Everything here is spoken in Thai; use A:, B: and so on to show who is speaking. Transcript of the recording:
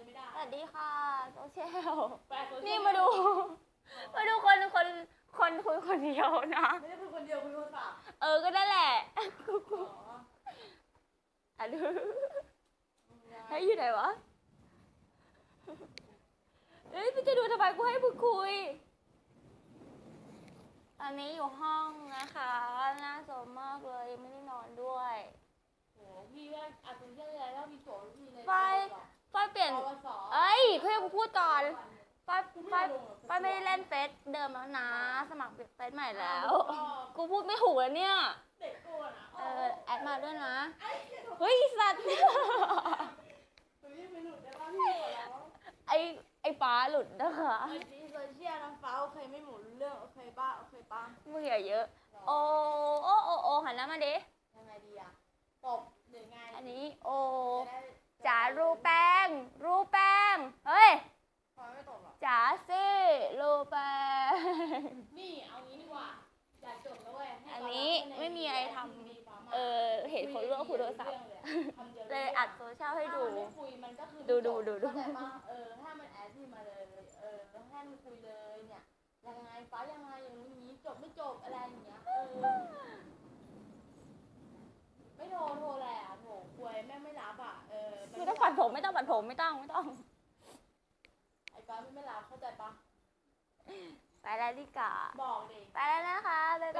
A: เลยไม่ได้
B: สวัสดีค่ะโซเชียล
A: แปลก
B: นี่มาดู มาดูคนคนคนคุยคนเดียวนะ
A: ไม่ได้คุยคนเดียวคุยโทรศัพท์
B: เออ ก็นั่นแหละ
A: อ๋อ
B: อะดูเฮ้ยอยู่ไหนวะ เฮ้ยพี่จะดูทำไมกูให้มึงคุย ตอนนี้อยู่ห้องนะคะน่าสมมากเลยยังไม่ได้นอนด้วย
A: โหพี่ว่าอาจจะเรื่องอะไรแล้วมีโจ น
B: ป
A: วส
B: เอ้ยเพื่อนกูพูดก่อนฝ้ายฝ้ายฝ้ายไม่ได้เล่นเฟซเดิมแล้วนะ สมัครเฟซใหม่แล้ว กูพูดไม่ถูกแล้วเนี่ย
A: เด็กกูอะนะ
B: เออแอดมาด้วยนะ เฮ้ยสัตว์
A: หนูยังไม่หลุดได้ป่ะพี่ขอร้อง
B: ไอไอฟ้าหลุดนะคะ
A: ไอจีโซเชียลน้ำฟ้าโอเคไม่หมุนเรื่องโอเคป้าโอเคป้า
B: มึงอย่าเยอะ โอโอโอโอหันหน้ามาดิ
A: ยังไงดีอะตบหรือไง
B: อันนี้โอ
A: จะได้
B: จ๋ารูแป้ง รูแป้ง เฮ้ย
A: พอ ไม่ตบหรอก
B: จ๋าสิรูแป้ง
A: นี่เอางี้ดีกว่า อยากจบแล้วเว้ยให้
B: อันนี้ไม่มีอะไรทำเออเห็นคนร่วมคุยโทรศัพท์
A: คำดีว
B: เลยอัดโซเชียลให้ดู
A: ถ้ามันไม่คุยมันก็คือ
B: ดูดูดูดู
A: เข้าใจปะเออถ้ามันแอดที่มาเลยเออแล้วให้มันคุยเลยเนี่ยยังไงฟ้ายังไงอย่างนี้จบไม่จบอะไรอย่างเงี้ยเออไม่โทรโทรแหละโถคุยแม่งไม่รับอะเออ
B: ไม่ต้องปัดผมไม่ต้องปัดผมไม่ต้องไม่ต้อง
A: ไอ้ฟ้าไม่รับ เข้าใจปะ
B: ไปแล้วดิกา
A: บอกดิ
B: ไปแล้วนะคะ บ๊าย
A: เป็น
B: บา
A: เมีย